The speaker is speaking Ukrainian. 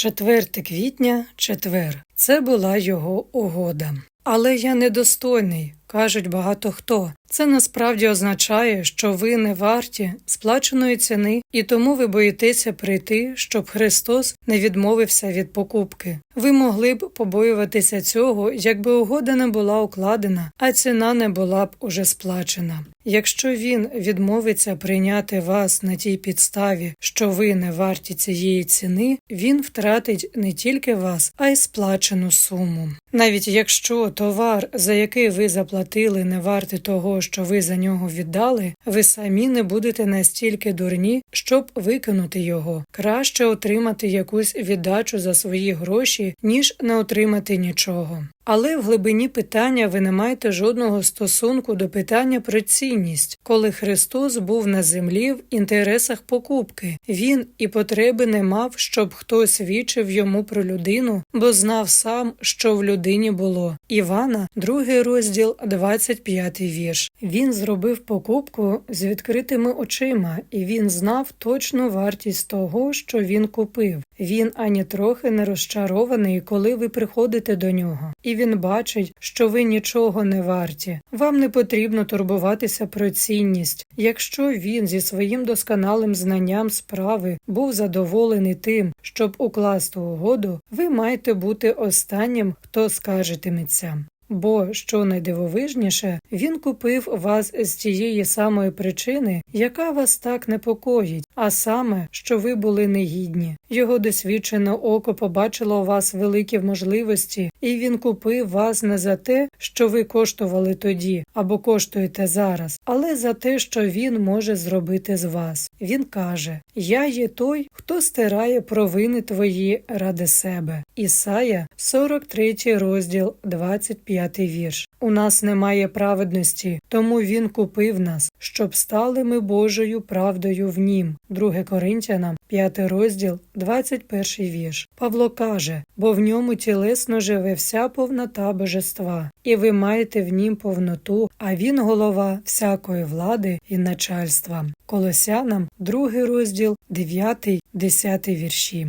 4 квітня, четвер. Це була його угода. Але я недостойний, кажуть багато хто. Це насправді означає, що ви не варті сплаченої ціни, і тому ви боїтеся прийти, щоб Христос не відмовився від покупки. Ви могли б побоюватися цього, якби угода не була укладена, а ціна не була б уже сплачена. Якщо він відмовиться прийняти вас на тій підставі, що ви не варті цієї ціни, він втратить не тільки вас, а й сплачену суму. Навіть якщо товар, за який ви заплатили, не вартий того, що ви за нього віддали, ви самі не будете настільки дурні, щоб викинути його. Краще отримати якусь віддачу за свої гроші, ніж не отримати нічого. Але в глибині питання ви не маєте жодного стосунку до питання про цінність, коли Христос був на землі в інтересах покупки. Він і потреби не мав, щоб хтось свідчив йому про людину, бо знав сам, що в людині було. Івана, другий розділ, 25 вірш. Він зробив покупку з відкритими очима, і він знав точну вартість того, що він купив. Він ані трохи не розчарований, коли ви приходите до нього, і він бачить, що ви нічого не варті. Вам не потрібно турбуватися про цінність. Якщо він зі своїм досконалим знанням справи був задоволений тим, щоб укласти угоду, ви маєте бути останнім, хто скаржитиметься. Бо, що найдивовижніше, він купив вас з тієї самої причини, яка вас так непокоїть, а саме, що ви були негідні. Його досвідчене око побачило у вас великі можливості, і він купив вас не за те, що ви коштували тоді або коштуєте зараз, але за те, що він може зробити з вас. Він каже: Я є той, хто стирає провини твої ради себе. Ісая, 43 розділ, 25 вірш. У нас немає праведності, тому він купив нас, щоб стали ми Божою правдою в нім. 2 Коринтянам, 5 розділ, 21 вірш. Павло каже, бо в ньому тілесно живе вся повнота божества, і ви маєте в нім повноту, а він голова всякої влади і начальства. Колосянам, 2 розділ, 9, 10 вірші.